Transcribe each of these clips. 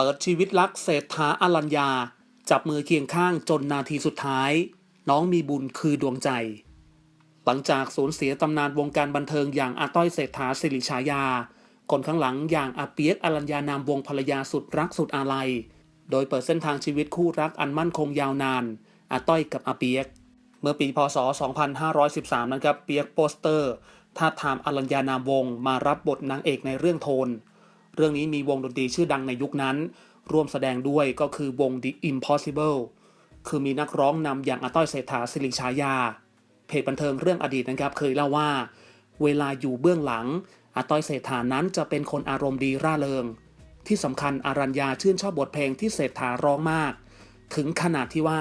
เปิดชีวิตรักเศรษฐาอลัญญา จับมือเคียงข้างจนนาทีสุดท้าย น้องมีบุญคือดวงใจ หลังจากสูญเสียตำนานวงการบันเทิงอย่างอาต้อยเศรษฐาสิริฉายาคนข้างหลังอย่างอาเปียกอลัญญานามวงภรรยาสุดรักสุดอาลัย โดยเปิดเส้นทางชีวิตคู่รักอันมั่นคงยาวนานอาต้อยกับอาเปียก เมื่อปีพศ 2513 นะครับเปียกโปสเตอร์ท้าทามอลัญญานามวงมารับบทนางเอกในเรื่องโทน เรื่องนี้มีวงดนตรีชื่อดังในยุคนั้น ร่วมแสดงด้วยก็คือวง The Impossible คือมีนักร้องนำอย่างอาต้อยเศรษฐาสิริฉายา เพจบันเทิงเรื่องอดีตนะครับ เคยเล่าว่า เวลาอยู่เบื้องหลังอาต้อยเศรษฐานั้นจะเป็นคนอารมณ์ดีร่าเริง ที่สำคัญอารัญญาชื่นชอบบทเพลงที่เศรษฐาร้องมาก ถึงขนาดที่ว่า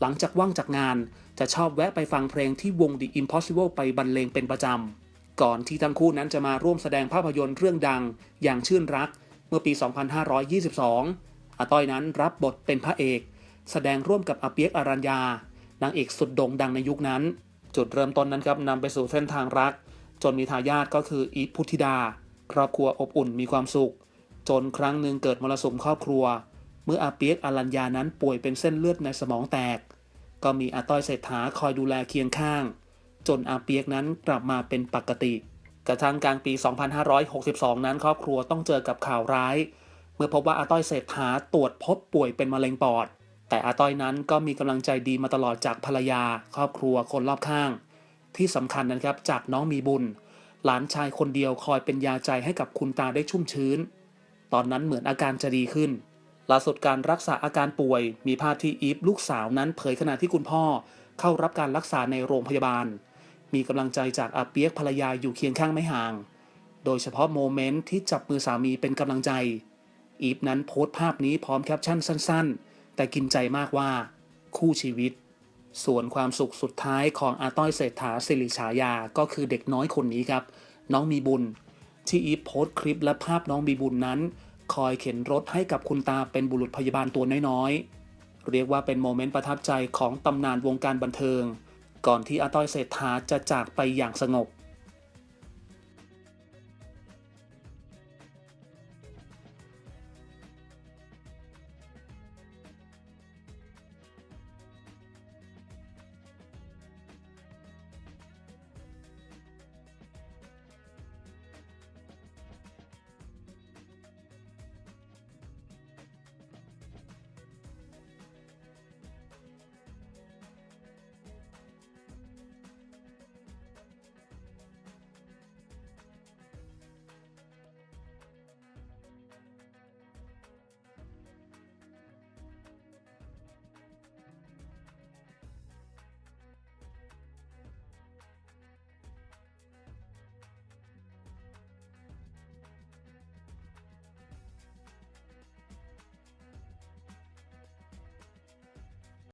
หลังจากว่างจากงานจะชอบแวะไปฟังเพลงที่วง The Impossible ไปบรรเลงเป็นประจำ ก่อนที่ทั้งคู่นั้นจะมาร่วมแสดงภาพยนตร์เรื่องดังอย่างชื่นรัก เมื่อปี 2522อาต้อยนั้นรับบทเป็นพระเอก แสดงร่วมกับอาเปียกอารัญญานางเอกสุดโด่งดังในยุคนั้น จุดเริ่มต้นนั้นครับนำไปสู่เส้นทางรัก จนมีทายาทก็คืออีพุทธิดา ครอบครัวอบอุ่นมีความสุข จนครั้งหนึ่งเกิดมรสุมครอบครัว เมื่ออาเปียกอารัญญานั้นป่วยเป็นเส้นเลือดในสมองแตก ก็มีอาต้อยเศรษฐาคอยดูแลเคียงข้าง จนอาเปียกนั้นกลับมาเป็นปกติ กระทั่งกลางปี 2562 นั้นครอบครัวต้องเจอกับข่าวร้าย เมื่อพบว่าอาต้อยเศรษฐาตรวจพบป่วยเป็นมะเร็งปอด แต่อาต้อยนั้นก็มีกำลังใจดีมาตลอดจากภรรยา ครอบครัวคนรอบข้าง ที่สำคัญนะครับจากน้องมีบุญ หลานชายคนเดียวคอยเป็นยาใจให้กับคุณตาได้ชุ่มชื้น ตอนนั้นเหมือนอาการจะดีขึ้นล่าสุดการรักษาอาการป่วย มีภาพที่อีฟลูกสาวนั้นเผยขณะที่คุณพ่อเข้ารับการรักษาในโรงพยาบาล มีกำลังใจจากอาเปียกภรรยาอยู่เคียงข้างไม่ห่าง โดยเฉพาะโมเมนต์ที่จับมือสามีเป็นกำลังใจ อีฟนั้นโพสต์ภาพนี้พร้อมแคปชั่นสั้น ๆ แต่กินใจมากว่า คู่ชีวิต ส่วนความสุขสุดท้ายของอาต้อยเศรษฐาสิริฉายาก็คือเด็กน้อยคนนี้ครับ น้องมีบุญ ที่อีฟโพสต์คลิปและภาพน้องมีบุญนั้น คอยเข็นรถให้กับคุณตาเป็นบุรุษพยาบาลตัวน้อยๆเรียกว่าเป็นโมเมนต์ประทับใจของตำนานวงการบันเทิง ก่อนที่อาต้อยเศรษฐาจะจากไปอย่างสงบ